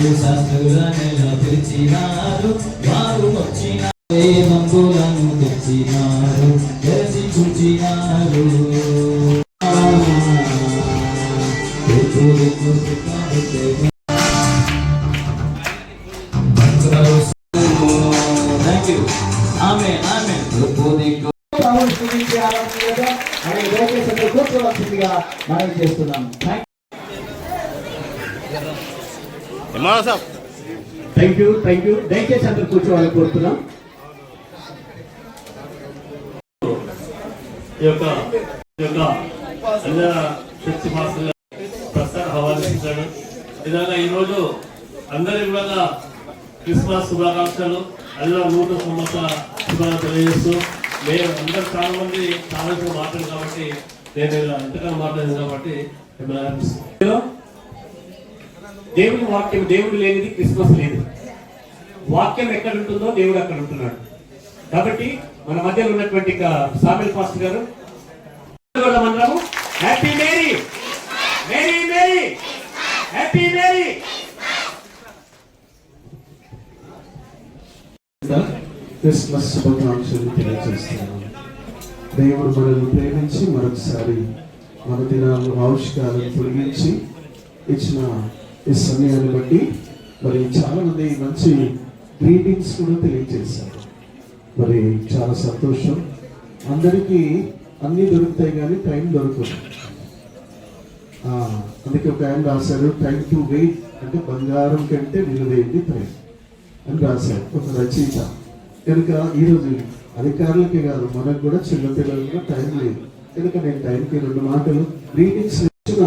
నీవు శాస్త్రులనెలా పిలిచినారు. Thank you దయచేసి అందరూ కూర్చోవాలని కోరుతున్నాం. ఈ యొక్క ఈ మాస్టర్ ప్రసాద్ హవాలించాడు ఈరోజు అందరి కూడా క్రిస్మస్ శుభాకాంక్షలు అల్లా నూతన సంవత్సర శుభాలు తెలియజేస్తూ మేము అందరు చాలా మంది చాలా మాట్లాడు కాబట్టి నేను ఇలా ఎంతగానో మాట్లాడింది కాబట్టి మిమ్మల్ని అనిపిస్తుంది దేవుని వాక్యం దేవుడు లేనిది క్రిస్మస్ లేదు. వాక్యం ఎక్కడ ఉంటుందో దేవుడు అక్కడ ఉంటున్నాడు. కాబట్టి మన మధ్యలో ఉన్నటువంటి సామిల్ పాస్టర్ గారు మండలము happy merry merry merry happy merry Christmas శుభాకాంక్షలు తెలియజేస్తున్నాను. దేవుడు మనల్ని ప్రేమించి మరొకసారి మన దినాలు ఆవిష్కారాలను తొలగించి ఇచ్చిన ఈ సమయాన్ని బట్టి మరి చాలా మంది మంచి గ్రీటింగ్స్ కూడా తెలియజేశారు మరి చాలా సంతోషం. అందరికీ అన్నీ దొరుకుతాయి కానీ టైం దొరకదు. అందుకే ఒక ఆయన రాశారు టైం టు వెయిట్ అంటే బంగారం కంటే విలువైంది టైం అని రాశారు ఒక రచయిత. కనుక ఈరోజు అధికారులకే కాదు మనకు కూడా చిన్నపిల్లలకు కూడా టైం లేదు. కనుక నేను టైంకి రెండు మాటలు గ్రీటింగ్స్ ఇచ్చిన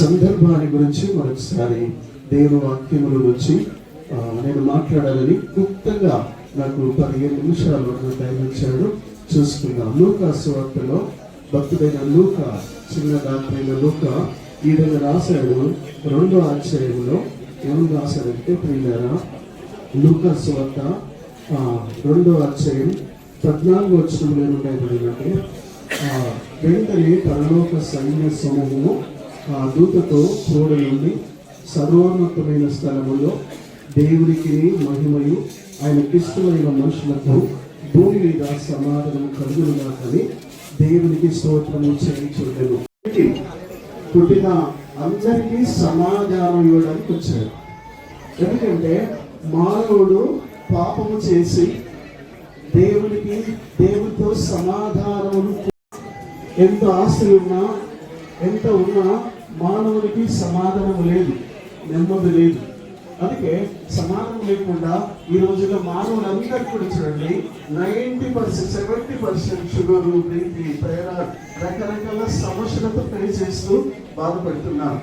సందర్భాన్ని గురించి మరొకసారి దేవుని వాక్యముల నుంచి నేను మాట్లాడాలని క్లుప్తంగా నాకు పదిహేను నిమిషాలు వరకు టైం ఇచ్చాడు. చూసుకుందాం. లూకా సువార్తలో భక్తుడైన లూక చిన్న దాత్రైన లూక ఈ విధంగా రాశాడు. రెండో ఆశ్చర్యంలో ఏమని రాశాడంటే ప్రియులారా లూకాస్ సువార్త రెండో అధ్యాయం పద్నాలుగు వచ్చిన ఏముంటాయి వెంటనే పరలోక సైన్య సమూహము ఆ దూతతో కూడ నుండి సర్వోన్నతమైన స్థలములో దేవునికి మహిమయు ఆయన ఇష్టమైన మనుషులకు భూమి మీద సమాధానం కలుగునుగా కానీ దేవునికి స్తోత్రము చేయించుండెను పుట్టిన అందరికీ సమాధానం ఇవ్వడానికి వచ్చాడు ఎందుకంటే మానవుడు పాపము చేసి దేవునికి దేవుడితో సమాధానము ఎంత ఆస్తి ఉన్నా ఎంత ఉన్నా మానవుడికి సమాధానం లేదు నెమ్మది లేదు. అందుకే సమానం లేకుండా ఈ రోజుల్లో మానవులందరికీ కూడా చూడండి ninety percent seventy percent sugar BP ప్రేర రకరకాల సమస్యలతో పని చేస్తూ బాధపడుతున్నారు.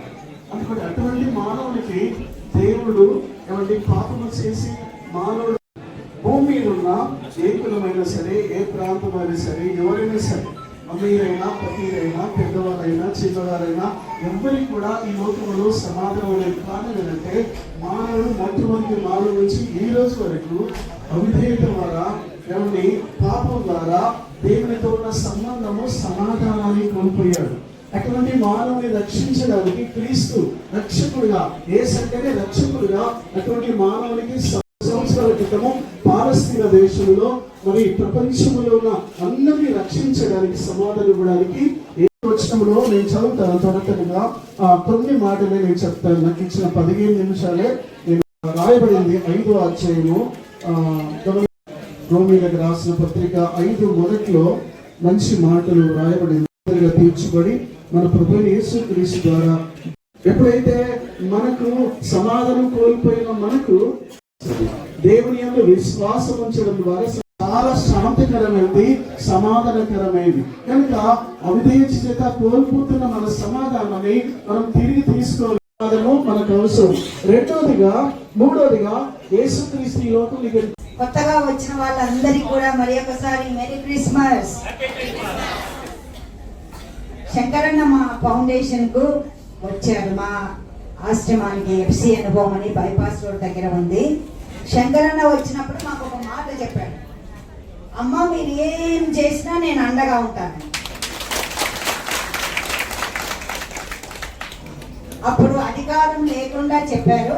అందుకని అటువంటి మానవునికి దేవుడు ఏమంటే పాపము చేసి మానవుడు భూమి మీద ఉన్న ఏ కులమైనా సరే ఏ ప్రాంతమైనా సరే ఎవరైనా సరే అమీరైనా పకీరైనా పెద్దవారైనా చిన్నవారైనా ఎవరికి కూడా ఈ లోకంలో సమాధానం అనే కారణం ఏంటంటే మానవుడు మొట్టమొదటి మానవుల నుంచి ఈ రోజు వరకు అవిధేయత ద్వారా ఎవరిని పాపం ద్వారా దేవునితో ఉన్న సంబంధము సమాధానాన్ని కోల్పోయాడు. అటువంటి మానవుని రక్షించడానికి క్రీస్తు రక్షకుడుగా ఏ సంఖ్యనే రక్షకుడుగా అటువంటి మానవునికి సంవత్సరాల క్రితము పాలస్తీన దేశంలో మరి ప్రపంచంలో ఉన్న అందరినీ రక్షించడానికి సమాధానం ఇవ్వడానికి ఏ వచనంలో నేను చదువుతాను త్వర ఆ కొన్ని మాటలే నేను చెప్తాను. నాకు ఇచ్చిన పదిహేను నిమిషాలే నేను రాయబడింది ఐదో అధ్యాయము. ఆ, గమని- రోమిలకు రాసిన పత్రిక ఐదు మొదట్లో మంచి మాటలు రాయబడింది. తీర్చుబడి మన ప్రభు యేసు క్రీస్తు ద్వారా ఎప్పుడైతే మనకు సమాధానం కోల్పోయిన మనకు దేవుని యొక్క విశ్వాసం ఉంచడం ద్వారా చాలా శాంతికరమైనది సమాధానకరమైనది. కనుక అవిధేయత చేత కోల్పోతున్న మన సమాధానాన్ని మనం తిరిగి తీసుకోవాలి మనకు అవసరం. రెండోదిగా మూడోదిగా యేసుక్రీస్తు ఈ లోకానికి కొత్తగా వచ్చిన వాళ్ళందరికీ కూడా మరి ఒకసారి మెరీ క్రిస్మస్ శంకరన్న మా ఫౌండేషన్కు వచ్చారు మా ఆశ్రమానికి ఎఫ్సి అనుభవం అని బైపాస్ రోడ్ దగ్గర ఉంది. శంకరన్న వచ్చినప్పుడు మాకు ఒక మాట చెప్పాడు. అమ్మ మీరు ఏం చేసినా నేను అండగా ఉంటాను. అప్పుడు అధికారం లేకుండా చెప్పారు.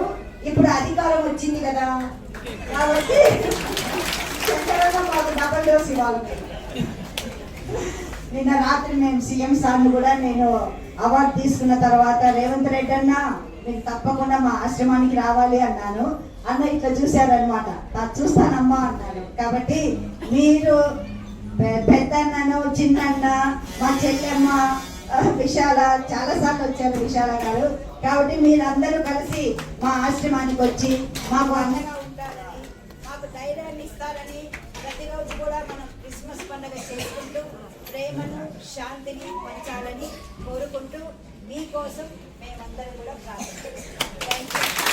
ఇప్పుడు అధికారం వచ్చింది కదా. కాబట్టి శంకరన్న మాకు డబల్ డోస్ ఇవ్వాలి. నిన్న రాత్రి మేము సీఎం సార్ని కూడా నేను అవార్డు తీసుకున్న తర్వాత రేవంత్ రెడ్డి అన్న మీరు తప్పకుండా మా ఆశ్రమానికి రావాలి అన్నాను. అన్న ఇట్లా చూశారనమాట చూస్తానమ్మా అన్నాను కాబట్టి మీరు పెద్దన్నను చిన్నన్న మా చెల్లెమ్మ విశాల చాలా సార్లు వచ్చారు విశాల గారు. కాబట్టి మీరందరూ కలిసి మా ఆశ్రమానికి వచ్చి మాకు అండగా ఉంటారని మాకు ధైర్యాన్ని ఇస్తారని ప్రతిరోజు కూడా మనం క్రిస్మస్ పండుగ చేసుకుంటూ ప్రేమను శాంతిని పంచాలని కోరుకుంటూ మీకోసం మేమందరం కూడా ప్రార్థిస్తున్నాం. థ్యాంక్ యూ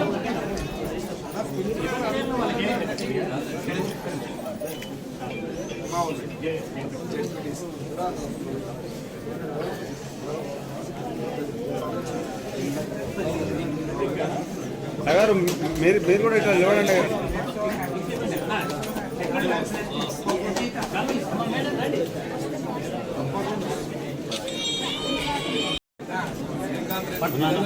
మీరు మీరు కూడా ఇట్లా నిలబడండి. పట్టున్నాను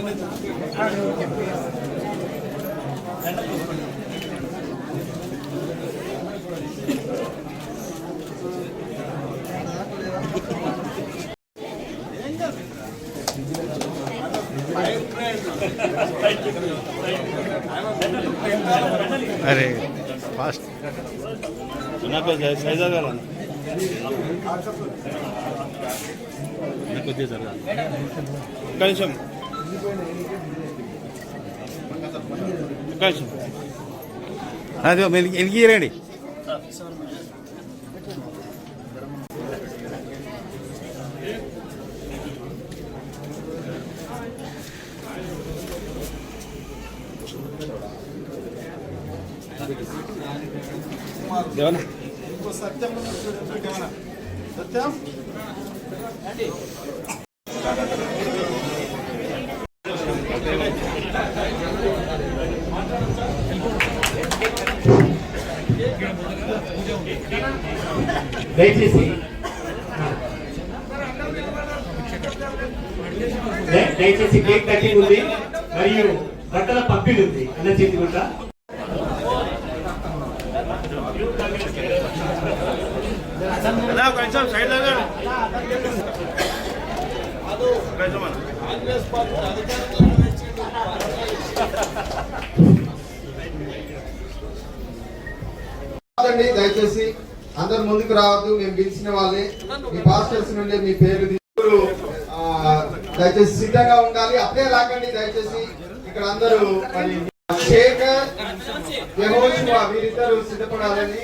అరే ఫాస్ట్ నాకు సైజ్ అవ్వాలి కొద్దిగా సార్ దయచేసి. దయచేసి కేక్ కటింగ్ ఉంది మరియు బట్టల పంపిణీ ఉంది. అన్న చేతి గుంట అదే దయచేసి అందరు ముందుకు రావద్దు మేము పిలిచిన వాళ్ళే. మీ పాస్టర్స్ నుండి మీ పేరు దయచేసి సిద్ధంగా ఉండాలి. అప్పుడే రాకండి దయచేసి ఇక్కడ అందరూ మరి శేఖర్ వీరిద్దరు సిద్ధపడాలని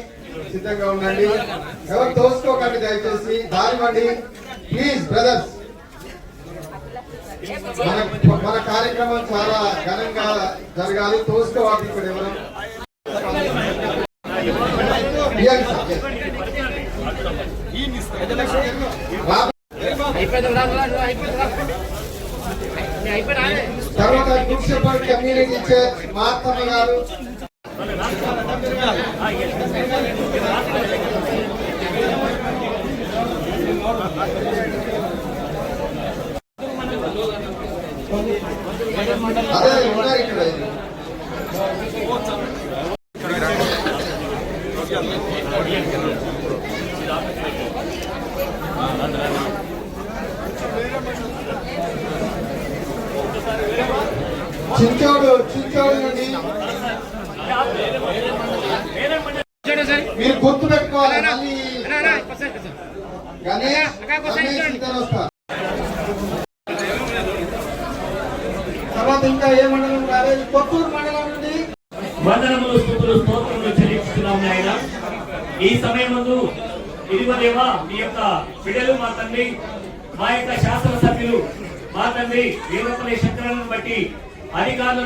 సిద్ధంగా ఉండండి. ఎవరు తోసుకోకండి దయచేసి. దానివ్వండి ప్లీజ్ బ్రదర్స్ మన మన కార్యక్రమం చాలా ఘనంగా జరగాలి. తోసుకోవాలి ఇక్కడ ఎవరు? తర్వాత గుడ్ కమ్యూనిటీ చర్చ్ మహాత్మ గారు Gracias.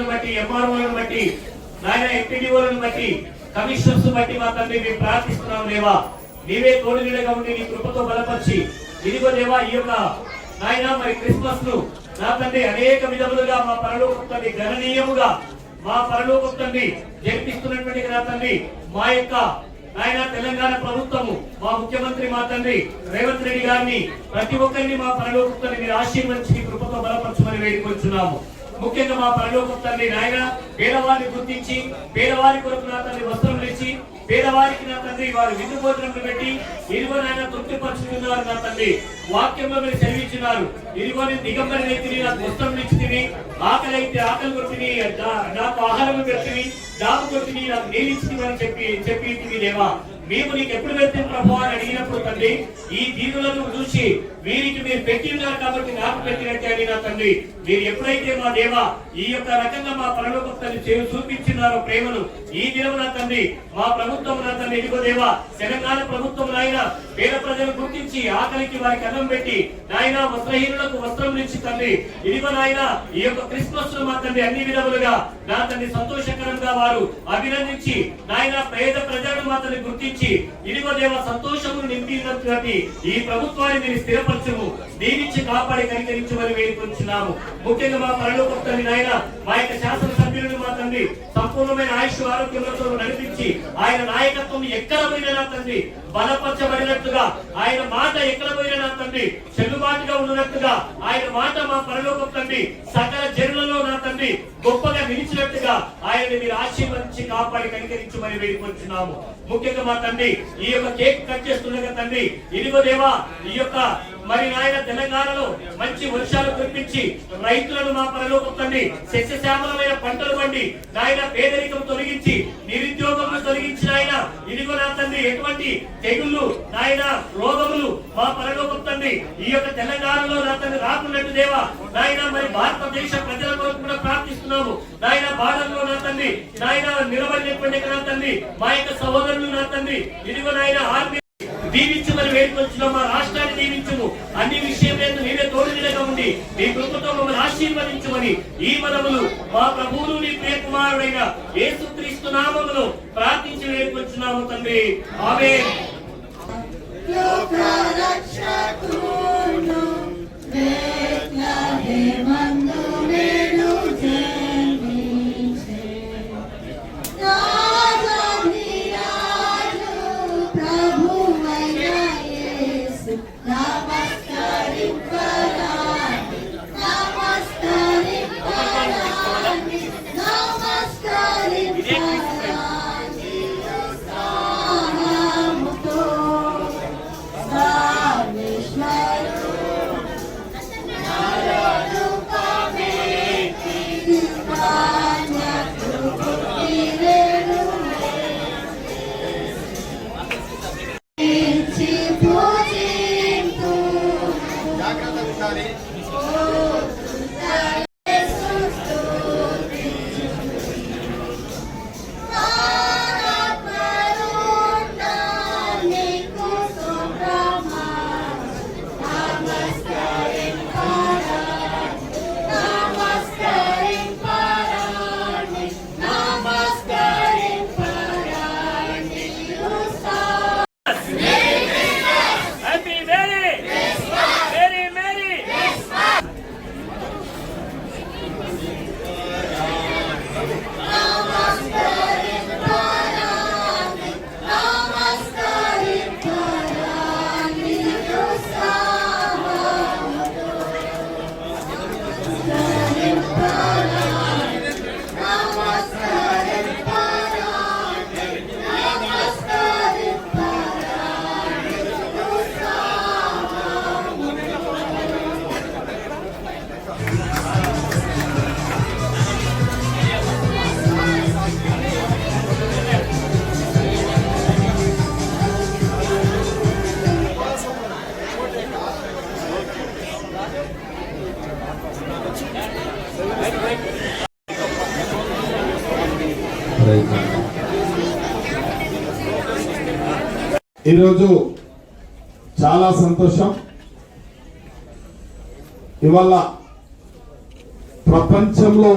శంకరాలను బట్టి బట్టి ఎంఆర్ఓలను బట్టి నాయన ఎంపీడీఓలను బట్టి కమిషనర్స్ బట్టి మా తండ్రి మేము ప్రార్థిస్తున్నాం లేవా నీవే తోడు ఉండి నీ కృపతో బలపరిచి ఇదిగో లేవా ఈ యొక్క నాయన మరి క్రిస్మస్ను నా తండ్రి అనేక విధములుగా మా పరలోక తండ్రి గణనీయముగా మా పరలోక తండ్రి జరిపిస్తున్నటువంటి నా తండ్రి మా యొక్క ఆయన తెలంగాణ ప్రభుత్వము మా ముఖ్యమంత్రి మా తండ్రి రేవంత్ రెడ్డి గారిని ప్రతి ఒక్కరిని మా పరలోక తండ్రి మీరు ఆశీర్వదించి కృపతో బలపరచమని వేడుకొచ్చున్నాము ముఖ్యంగా మా పరలోక తండ్రి నాయన పేదవారిని గుర్తించి పేదవారి కొరకు నా తండ్రి వస్త్రం ఇచ్చి పేదవారికి నా తండ్రి వారు విందు భోజనం పెట్టి ఇదిగో నాయన తృప్తిపరుచుకున్నారు నా తండ్రి. వాక్యంలో మీరు చదివించున్నారు ఇదిగో నేను దిగంబరి వ్యక్తిని నాకు వస్త్రం ఇచ్చితిని ఆకలి అయితే ఆకలి కొట్టిని నాకు ఆహారం పెట్టిని దాపు కొట్టిని నాకు నీళ్ళు ఇచ్చితివి అని చెప్పి చెప్పి దేవా. మేము నీకు ఎప్పుడు పెడితే ప్రభు అని అడిగినప్పుడు తండ్రి ఈ దీనులను చూసి వీరికి మీరు పెట్టి ఉన్నారు కాబట్టి నాకు పెట్టినట్టే అని నా తండ్రి. మీరు ఎప్పుడైతే మా దేవ ఈ యొక్క రకంగా మా పరలోక తల్లి చేరు చూపించినారో ప్రేమను ఈ దినం నా తండ్రి మా ప్రభుత్వం నా తండ్రి ఇదిగో దేవ తెలంగాణ ప్రభుత్వం నాయన పేద ప్రజలు గుర్తించి ఆకలికి వారికి అన్నం పెట్టి నాయన వస్త్రహీనులకు వస్త్రం నుంచి తండ్రి ఇదిగో నాయన ఈ యొక్క క్రిస్మస్ మా తండ్రి అన్ని విధములుగా నా తండ్రి సంతోషకరంగా వారు అభినందించి నాయన పేద ప్రజలను మా తండ్రి గుర్తించి ఇదిగో దేవ సంతోషము నింపినటువంటి ఈ ప్రభుత్వాన్ని మీరు స్థిరపరచము దీనించి కాపాడి కనికరించమని వేడుకొంచున్నాము. ముఖ్యంగా మా పరలోక తండ్రి నాయన మా యొక్క శాసన సభ్యులను మా తండ్రి సంపూర్ణమైన ఆయుష్ ఆరోగ్యములతో నడిపించి ఆయన నాయకత్వం ఎక్కడ పోయినా నా తండ్రి బలపరచబడినట్టుగా ఆయన మాట ఎక్కడ పోయినా నా తండ్రి చెల్లుబాటుగా ఉన్నట్టుగా ఆయన మాట మా పరలోక తండ్రి సకల జనులలో నా తండ్రి గొప్పగా నిలిచినట్టుగా ఆయన్ని మీరు ఆశీర్వదించి కాపాడి కనికరించమని వేడుకొంచున్నాము. ముఖ్యంగా మా తండ్రి ఈ యొక్క కేక్ కట్ చేస్తుండగా తండ్రి ఇదిగో దేవా ఈ యొక్క మరి నాయన తెలంగాణలో మంచి వర్షాలు కురిపించి రైతులను మా పరలోకి తండ్రి సస్యశ్యామలమైన పంటలు పండి. నాయన పేదరికం తొలగించి నిరుద్యోగం తొలగించిన ఆయన ఇదిగో నా తండ్రి ఎటువంటి తెగుళ్ళు నాయన రోగములు మా పరలోకి తండ్రి ఈ యొక్క తెలంగాణలో నా తండ్రి రాకున్నట్టు దేవా నాయన మరి భారతదేశ ప్రజల కొరకు కూడా ప్రార్థిస్తున్నాము. నాయన బాధల్లో నా తండ్రి నాయన నిలబడినటువంటి నా తండ్రి మా యొక్క సహోదరులు నా తండ్రి ఇదిగో నాయన ఆర్మీ దీవించమని వేడుకొచ్చిన మా రాష్ట్రాన్ని దీవించము. అన్ని విషయంలో నీవే తోడుదిగా ఉండి నీ కృపతో మమ్మల్ని ఆశీర్వదించమని ఈ మనములు మా ప్రభువులు నీ ప్రియ కుమారుడైన యేసుక్రీస్తు నామములు ప్రార్థించి వేడుకొచ్చున్నాము తండ్రి. ఆమె జాగ్రత్తగా Yeah. ఈరోజు చాలా సంతోషం. ఇవాళ ప్రపంచంలో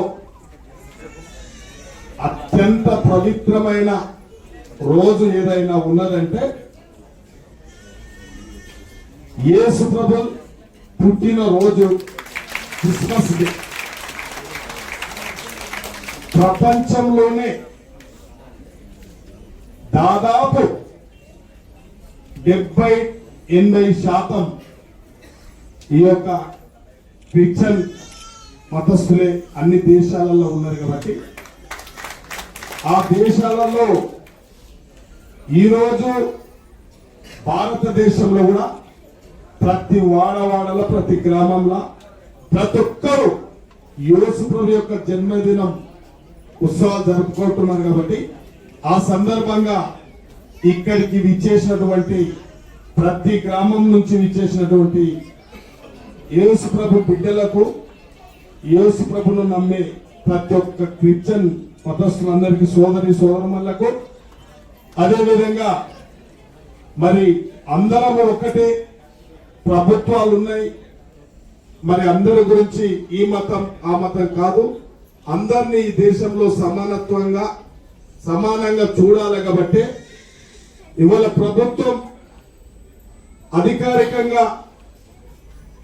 అత్యంత పవిత్రమైన రోజు ఏదైనా ఉన్నదంటే యేసు ప్రభు పుట్టిన రోజు క్రిస్మస్ డే. ప్రపంచంలోనే దాదాపు డెబ్బై ఎనభై శాతం ఈ యొక్క క్రిస్టియన్ మతస్థులే అన్ని దేశాలలో ఉన్నారు కాబట్టి ఆ దేశాలలో ఈరోజు భారతదేశంలో కూడా ప్రతి వాడవాడలో ప్రతి గ్రామంలో ప్రతి ఒక్కరూ యోసుప్రభు యొక్క జన్మదినం ఉత్సవాలు జరుపుకుంటున్నారు కాబట్టి ఆ సందర్భంగా ఇక్కడికి విచ్చేసినటువంటి ప్రతి గ్రామం నుంచి విచ్చేసినటువంటి యేసు ప్రభు బిడ్డలకు యేసు ప్రభును నమ్మే ప్రతి ఒక్క క్రిస్టియన్ మతస్థులందరికీ సోదరి సోదరులకు అదేవిధంగా మరి అందరం ఒకటే ప్రభుత్వాలు ఉన్నాయి. మరి అందరి గురించి ఈ మతం ఆ మతం కాదు. అందరినీ ఈ దేశంలో సమానత్వంగా సమానంగా చూడాలి కాబట్టి ఇవాళ ప్రభుత్వం అధికారికంగా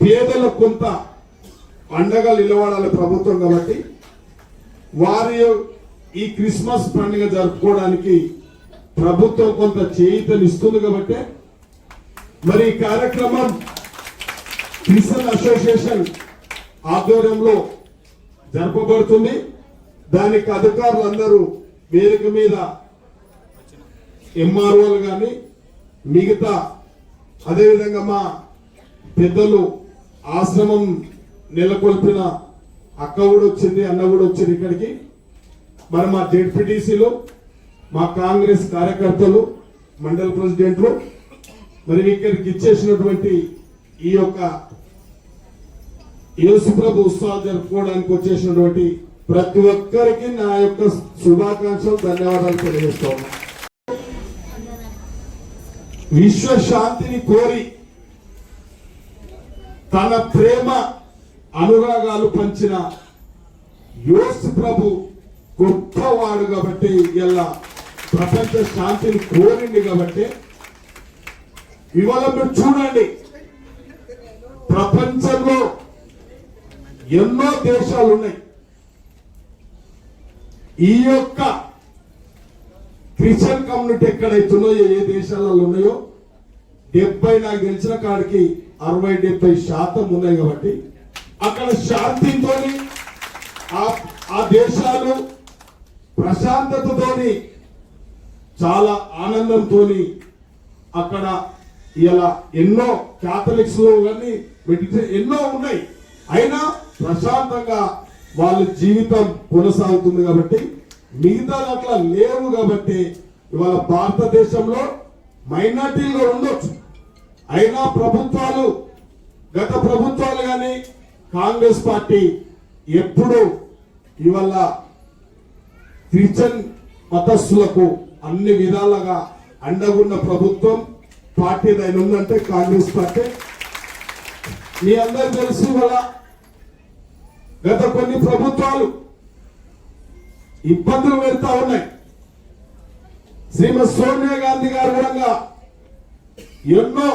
పేదలకు కొంత అండగా నిలబడాలి ప్రభుత్వం కాబట్టి వారి ఈ క్రిస్మస్ పండుగ జరుపుకోవడానికి ప్రభుత్వం కొంత చేయితనిస్తుంది కాబట్టి మరి ఈ కార్యక్రమం క్రిస్టియన్ అసోసియేషన్ ఆధ్వర్యంలో జరపబడుతుంది. దానికి అధికారులందరూ వేదిక మీద ఎంఆర్ఓలు కానీ మిగతా అదేవిధంగా మా పెద్దలు ఆశ్రమం నెలకొల్పిన అక్క కూడా వచ్చింది అన్న కూడా వచ్చింది ఇక్కడికి. మరి మా జెడ్పీటీసీలు మా కాంగ్రెస్ కార్యకర్తలు మండల ప్రెసిడెంట్లు మరి ఇక్కడికి ఇచ్చేసినటువంటి ఈ యొక్క యేసుప్రభు ఉత్సవాలు జరుపుకోవడానికి వచ్చేసినటువంటి ప్రతి ఒక్కరికి నా యొక్క శుభాకాంక్షలు ధన్యవాదాలు తెలియజేస్తా విశ్వశాంతిని కోరి తన ప్రేమ అనురాగాలు పంచిన యోసు ప్రభు గొప్పవాడు కాబట్టి ఇలా ప్రపంచ శాంతిని కోరింది కాబట్టి ఇవాళ మీరు చూడండి ప్రపంచంలో ఎన్నో దేశాలు ఉన్నాయి. ఈ యొక్క క్రిస్టియన్ కమ్యూనిటీ ఎక్కడైతుందో ఏ దేశాలలో ఉన్నాయో డెబ్బై నాకు తెలిసిన కాడికి అరవై డెబ్బై శాతం ఉన్నాయి కాబట్టి అక్కడ శాంతితో ఆ ఆ దేశాలు ప్రశాంతతతోని చాలా ఆనందంతో అక్కడ ఇలా ఎన్నో క్యాథలిక్స్ కానీ ఎన్నో ఉన్నాయి. అయినా ప్రశాంతంగా వాళ్ళ జీవితం కొనసాగుతుంది కాబట్టి మిగతా అట్లా లేవు కాబట్టి ఇవాళ భారతదేశంలో మైనార్టీలుగా ఉండొచ్చు. అయినా ప్రభుత్వాలు గత ప్రభుత్వాలు కానీ కాంగ్రెస్ పార్టీ ఎప్పుడు ఇవాళ క్రిస్టియన్ మతస్థులకు అన్ని విధాలుగా అండగున్న ప్రభుత్వం పార్టీ దాని ఉందంటే కాంగ్రెస్ పార్టీ. మీ అందరు తెలుసు ఇవాళ గత కొన్ని ప్రభుత్వాలు ఇబ్బందులు పెడతా ఉన్నాయి. శ్రీమతి సోనియా గాంధీ గారు కూడా ఎన్నో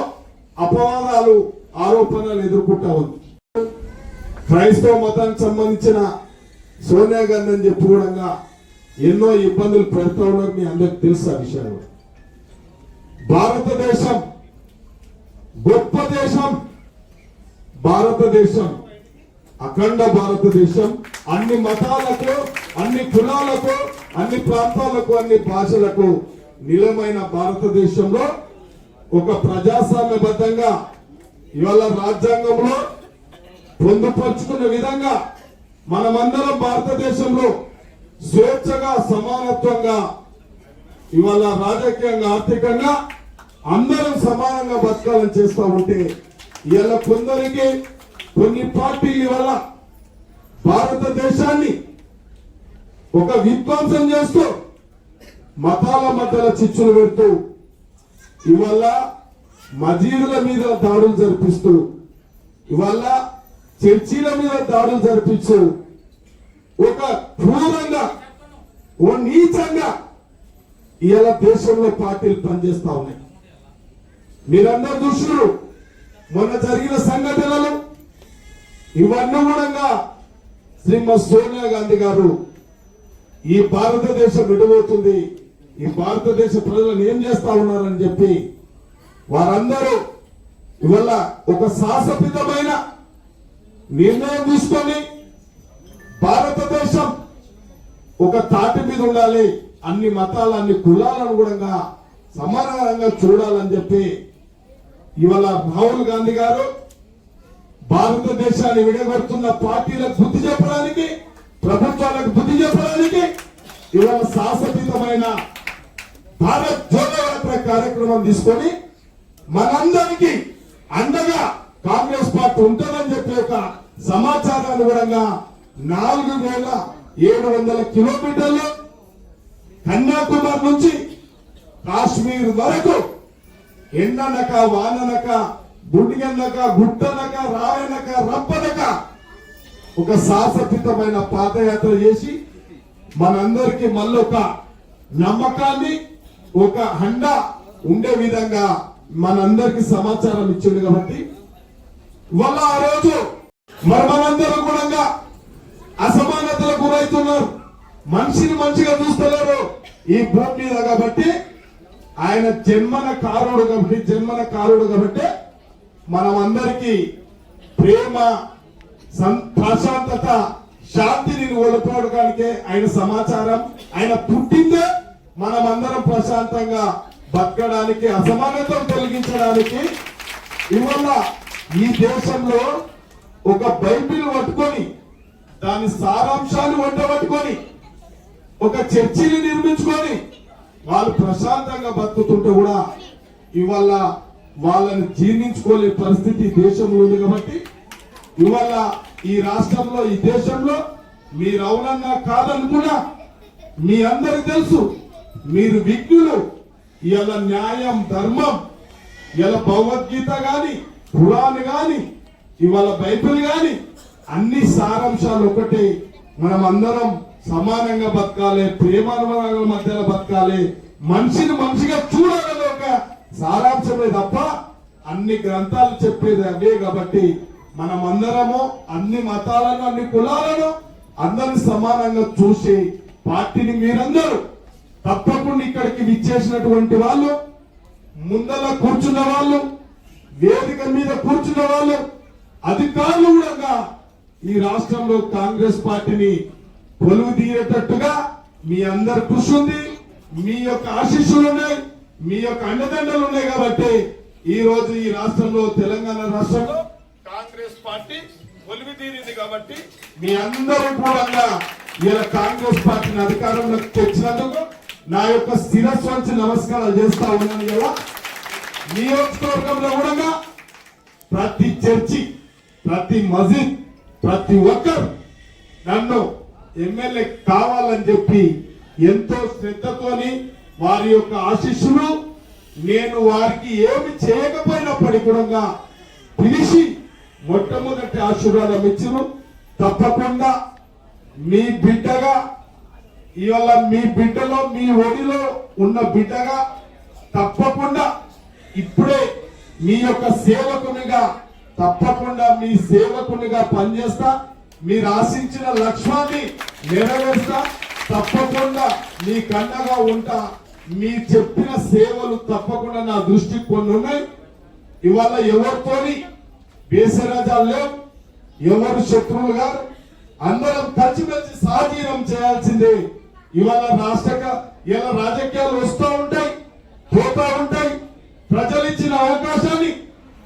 అపవాదాలు ఆరోపణలు ఎదుర్కొంటా ఉంది. క్రైస్తవ మతానికి సంబంధించిన సోనియా గాంధీ అని చెప్పి కూడా ఎన్నో ఇబ్బందులు పెడతా ఉన్నారు. మీ అందరికి తెలుసు ఆ విషయాలు. భారతదేశం గొప్ప దేశం భారతదేశం. అఖండ భారతదేశం అన్ని మతాలకు అన్ని కులాలకు అన్ని ప్రాంతాలకు అన్ని భాషలకు నిలమైన భారతదేశంలో ఒక ప్రజాస్వామ్యబద్ధంగా ఇవాళ రాజ్యాంగంలో పొందుపరుచుకున్న విధంగా మనమందరం భారతదేశంలో స్వేచ్ఛగా సమానత్వంగా ఇవాళ రాజకీయంగా ఆర్థికంగా అందరం సమానంగా బతకాలని చేస్తూ ఉంటే ఇవాళ కొందరికి కొన్ని పార్టీల ఇవాళ భారతదేశాన్ని ఒక విధ్వంసం చేస్తూ మతాల మధ్యలో చిచ్చులు పెడుతూ ఇవాళ మజీదుల మీద దాడులు జరిపిస్తూ ఇవాళ చర్చీల మీద దాడులు జరిపించు ఒక క్రూరంగా ఓ నీచంగా ఇవాళ దేశంలో పార్టీలు పనిచేస్తా ఉన్నాయి. మీరందరూ చూసినారు మొన్న జరిగిన సంఘటనలు ఇవన్నీ కూడా శ్రీమతి సోనియా గాంధీ గారు ఈ భారతదేశం విడిపోతుంది. ఈ భారతదేశ ప్రజలను ఏం చేస్తా ఉన్నారని చెప్పి వారందరూ ఇవల్ల ఒక సాహసపితమైన నిర్ణయం తీసుకొని భారతదేశం ఒక తాటి మీద ఉండాలి అన్ని మతాలు అన్ని కులాలను కూడా సమానంగా చూడాలని చెప్పి ఇవాళ రాహుల్ గాంధీ గారు భారతదేశాన్ని విడగొడుతున్న పార్టీలకు బుద్ధి చెప్పడానికి ప్రభుత్వాలకు బుద్ధి చెప్పడానికి ఇవాళ శాశ్వతమైన భారత్ జోడో యాత్ర కార్యక్రమం తీసుకొని మనందరికీ అండగా కాంగ్రెస్ పార్టీ ఉంటుందని చెప్పి ఒక సమాచారాన్ని కూడా నాలుగు వేల ఏడు వందల కిలోమీటర్లు కన్యాకుమారి నుంచి కాశ్మీర్ వరకు ఎండనక వాననక గుడిగన్నక గుట్టనక రాయనక రప్పనక ఒక సాహసపితమైన పాదయాత్ర చేసి మనందరికి మళ్ళొక నమ్మకాన్ని ఒక హండ ఉండే విధంగా మనందరికి సమాచారం ఇచ్చింది కాబట్టి వాళ్ళ ఆ రోజు మరి మనందరూ కూడా అసమానతలకు గురవుతున్నారు మనిషిని మంచిగా చూస్తలేరు ఈ భూమి మీద కాబట్టి ఆయన జన్మన కారుడు కాబట్టి జన్మన కారుడు కాబట్టి మనం అందరికీ ప్రేమ సం- ప్రశాంతత శాంతిని కోల్పోవడానికే ఆయన సమాచారం. ఆయన పుట్టిందే మనం అందరం ప్రశాంతంగా బతకడానికి అసమానతను తొలగించడానికి. ఇవాళ ఈ దేశంలో ఒక బైబిల్ పట్టుకొని దాని సారాంశాన్ని వంట పట్టుకొని ఒక చర్చిని నిర్మించుకొని వాళ్ళు ప్రశాంతంగా బతుకుతుంటే కూడా ఇవాళ వాళ్ళని జీర్ణించుకోలే పరిస్థితి దేశంలో ఉంది కాబట్టి ఇవాళ ఈ రాష్ట్రంలో ఈ దేశంలో మీరు అవునన్నా కాదనుకున్నా మీ అందరికి తెలుసు. మీరు విజ్ఞులు ఇలా న్యాయం ధర్మం ఇలా భగవద్గీత కానీ పురాణ్ కానీ ఇవాళ బైబిల్ కానీ అన్ని సారాంశాలు ఒకటి మనం అందరం సమానంగా బతకాలి ప్రేమానుభవాల మధ్యలో బతకాలి. మనిషిని మనిషిగా చూడాలని సారాంశమే తప్ప అన్ని గ్రంథాలు చెప్పేది అవే కాబట్టి మనం అందరము అన్ని మతాలను అన్ని కులాలను అందరిని సమానంగా చూసి పార్టీని మీరందరూ తప్పకుండా ఇక్కడికి విచ్చేసినటువంటి వాళ్ళు ముందల కూర్చున్న వాళ్ళు వేదిక మీద కూర్చున్న వాళ్ళు అధికారులు కూడా ఈ రాష్ట్రంలో కాంగ్రెస్ పార్టీని కొలువు తీరేటట్టుగా మీ అందరి కృషి ఉంది మీ యొక్క ఆశీస్సులు ఉన్నాయి. మీ యొక్క అండదండలు ఉన్నాయి కాబట్టి ఈ రోజు ఈ రాష్ట్రంలో తెలంగాణ రాష్ట్రంలో కాంగ్రెస్ పార్టీ కొలువు తీరింది కాబట్టి మీ అందరూ కూడా ఇలా కాంగ్రెస్ పార్టీని అధికారంలోకి తెచ్చినందుకు నా యొక్క శిరస్సు వంచి నమస్కారాలు చేస్తా ఉన్నాను కదా. నియోజకవర్గంలో కూడా ప్రతి చర్చి ప్రతి మసీద్ ప్రతి ఒక్కరు నన్ను ఎమ్మెల్యే కావాలని చెప్పి ఎంతో శ్రద్ధతోని వారి యొక్క ఆశీస్సులు నేను వారికి ఏమి చేయకపోయినప్పటికీ కూడా పిలిచి మొట్టమొదటి ఆశీర్వాదం ఇచ్చును. తప్పకుండా మీ బిడ్డగా ఇవాళ మీ బిడ్డలో మీ ఒడిలో ఉన్న బిడ్డగా తప్పకుండా ఇప్పుడే మీ యొక్క సేవకునిగా తప్పకుండా మీ సేవకునిగా పనిచేస్తా. మీరు ఆశించిన లక్ష్యాన్ని నెరవేరుస్తా. తప్పకుండా మీ కన్నగా ఉంటా. మీ చెప్పిన సేవలు తప్పకుండా నా దృష్టికి కొన్ని ఉన్నాయి. ఇవాళ ఎవరితోని బేసరాజాలు లేవు ఎవరు శత్రువులు గారు అందరం కలిసిమెలిసి సాధీనం చేయాల్సిందే. ఇవాళ రాష్ట్ర ఇలా రాజకీయాలు వస్తూ ఉంటాయి పోతా ఉంటాయి. ప్రజలు ఇచ్చిన అవకాశాన్ని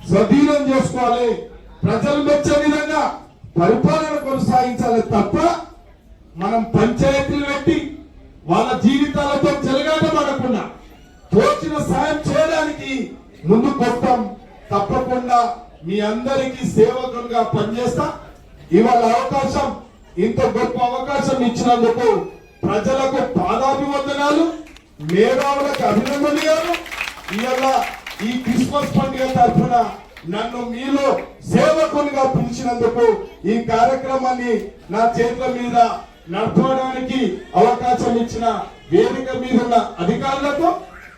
స్వధీనం చేసుకోవాలి. ప్రజలు మెచ్చే విధంగా పరిపాలన కొనసాగించాలి తప్ప మనం పంచాయతీలు పెట్టి వాళ్ళ జీవితాలతో చెలగాట పడకుండా తోచిన సాయం చేయడానికి ముందుకు వస్తాం తప్పకుండా మీ అందరికీ సేవకులుగా పనిచేస్తా. ఇవాళ అవకాశం ఇంత గొప్ప అవకాశం ఇచ్చినందుకు ప్రజలకు పాదాభివందనాలు మేధావులకు అభినందనలు ఇవాళ ఈ క్రిస్మస్ పండుగ తరఫున నన్ను మీలో సేవకునిగా పిలిచినందుకు ఈ కార్యక్రమాన్ని నా చేతుల మీద నడపడానికి అవకాశం ఇచ్చిన వేదిక మీద ఉన్న అధికారులతో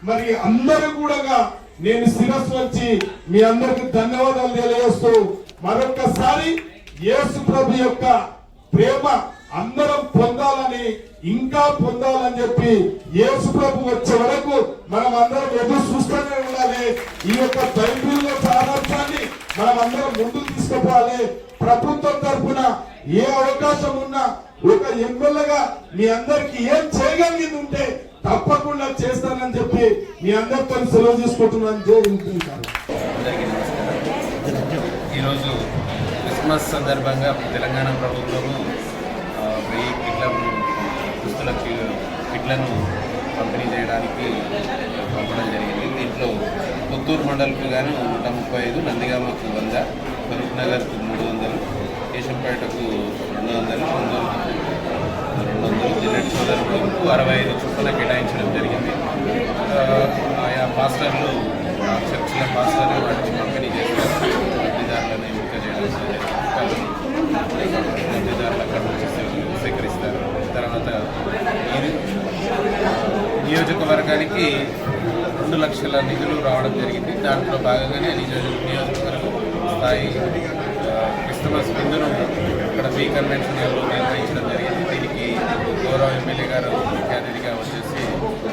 మరి అందరూ కూడా నేను శిరస్సు వచ్చి మీ అందరికి ధన్యవాదాలు తెలియజేస్తూ మరొకసారి యేసు ప్రభు యొక్క ప్రేమ అందరం పొందాలని ఇంకా పొందాలని చెప్పి యేసు ప్రభు వచ్చే వరకు మనం అందరం ఎదురు చూస్తూనే ఉండాలి. ఈ యొక్క బైబిల్లో సారాంశాన్ని మనం అందరం ముందుకు తీసుకుపోవాలి. ప్రభుత్వం తరఫున ఏ అవకాశం ఉన్నా ఒక ఎమ్మెల్యేగా మీ అందరికి ఏం చేయగలిగింది ఉంటే తప్పకుండా చేస్తానని చెప్పి మీ అందరితో సెలవు తీసుకుంటున్నాను. జై ఈరోజు క్రిస్మస్ సందర్భంగా తెలంగాణ ప్రభుత్వము వెయ్యి కిట్ల దుస్తుల కిట్లను పంపిణీ చేయడానికి పంపడం జరిగింది. దీంట్లో పుత్తూరు మండలికి గాను నూట ముప్పై ఐదు నందిగామకు వంద ఫరూక్ నగర్కు మూడు వందలు కేశంపేటకు రెండు వందలు వందలు జిల్లెట్ అరవై ఐదు చొప్పున కేటాయించడం జరిగింది. ఆ, ఆయా పాస్టర్లు ఆ చర్చిల పాస్టర్లు వాటికి పంపిణీ చేస్తారు లబ్ధిదారులను ఎంపిక చేయడం జరిగింది. లబ్ధిదారులు అక్కడ నుంచి స్వీకరిస్తారు. తర్వాత ఇది నియోజకవర్గానికి రెండు లక్షల నిధులు రావడం జరిగింది. దాంట్లో భాగంగానే నియోజక నియోజకవర్గ స్థాయి ఆ, క్రిస్టమస్ విందును ఇక్కడ బీ కన్వెన్షన్ నిర్వహించడం జరిగింది గౌరవ ఎమ్మెల్యే గారు ముఖ్య వచ్చేసి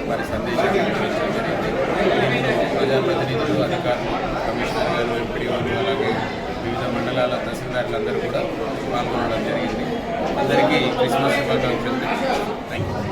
మరి సందేశం వినిపించడం జరిగింది. ప్రజాప్రతినిధులు అధికారులు కమిషనర్ గారు ఎంపీడీఓలు అలాగే వివిధ మండలాల తహసీల్దారులు అందరూ కూడా పాల్గొనడం జరిగింది. అందరికీ క్రిస్మస్ శుభాకాంక్షలు. Thank you